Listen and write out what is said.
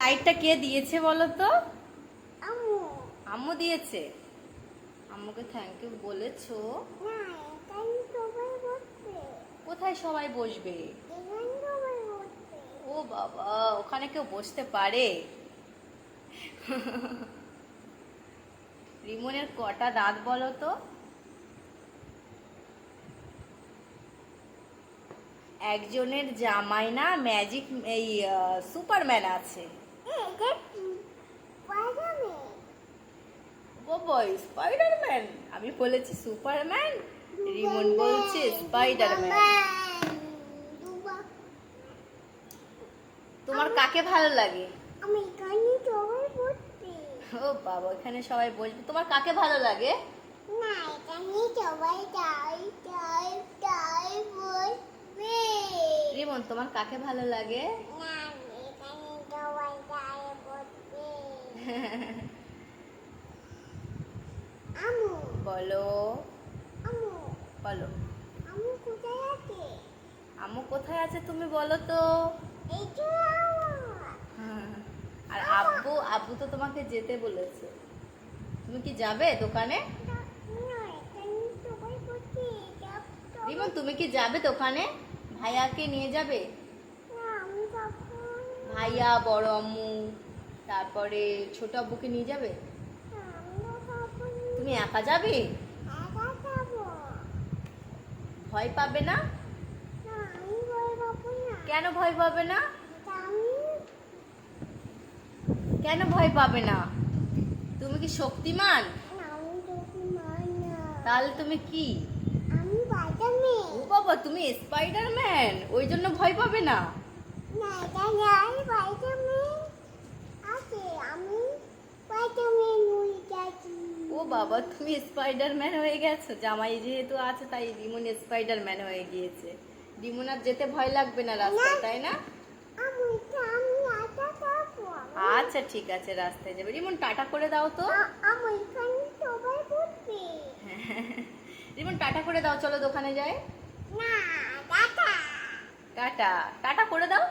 লাইটটা কে দিয়েছে বলো তো? আম্মু। আম্মু দিয়েছে। আম্মুকে থ্যাংক ইউ বলেছ। কোথায় সবাই বসবে? ও বাবা ওখানে কেউ বসতে পারে? রিমনের কটা দাঁত বলো তো? একজনের জামাই না ম্যাজিক এই সুপারম্যান আছে। বয় স্পাইডারম্যান আমি বলেছি সুপারম্যান রিমন বলছে স্পাইডারম্যান তোমার কাকে ভালো লাগে? আমি এখানে সবাই বসবে ও বাবা এখানে সবাই বসবে। তোমার কাকে ভালো লাগে? না এখানে সবাই যাই যাই যাই বসবে। রিমন তোমার কাকে ভালো লাগে? না এখানে সবাই যাই বসবে আমু বলো। আমু। বলো। আমু কোথায় আছে? আম্মু কোথায় আছে তুমি বলো তো। আর আব্বু আব্বু তো তোমাকে যেতে বলেছে। তুমি কি যাবে দোকানে? যাব। রিমন তুমি কি যাবে দোকানে? ভাইয়াকে নিয়ে যাবে? না আমি কখন ভাইয়া বড় আম্মু তারপরে ছোট আব্বুকে নিয়ে যাবে? তুমি একা যাবে? ভয় পাবে না? কেন ভয় পাবে না? কেন ভয় পাবে না? তুমি কি শক্তিমান? তাহলে তুমি কি? ও বাবা তুমি স্পাইডারম্যান ওই জন্য ভয় পাবে না? ও বাবা তুমি স্পাইডারম্যান হয়ে গেছো? জামাই যেহেতু আছে তাই রিমন স্পাইডারম্যান হয়ে গিয়েছে। রিমন আর যেতে ভয় লাগবে না রাস্তায় তাই না? আচ্ছা ঠিক আছে রাস্তায় যাবে। রিমন টাটা করে দাও তো। রিমন টাটা করে দাও চলো দোকানে দাদা টাটা টাটা করে দাও।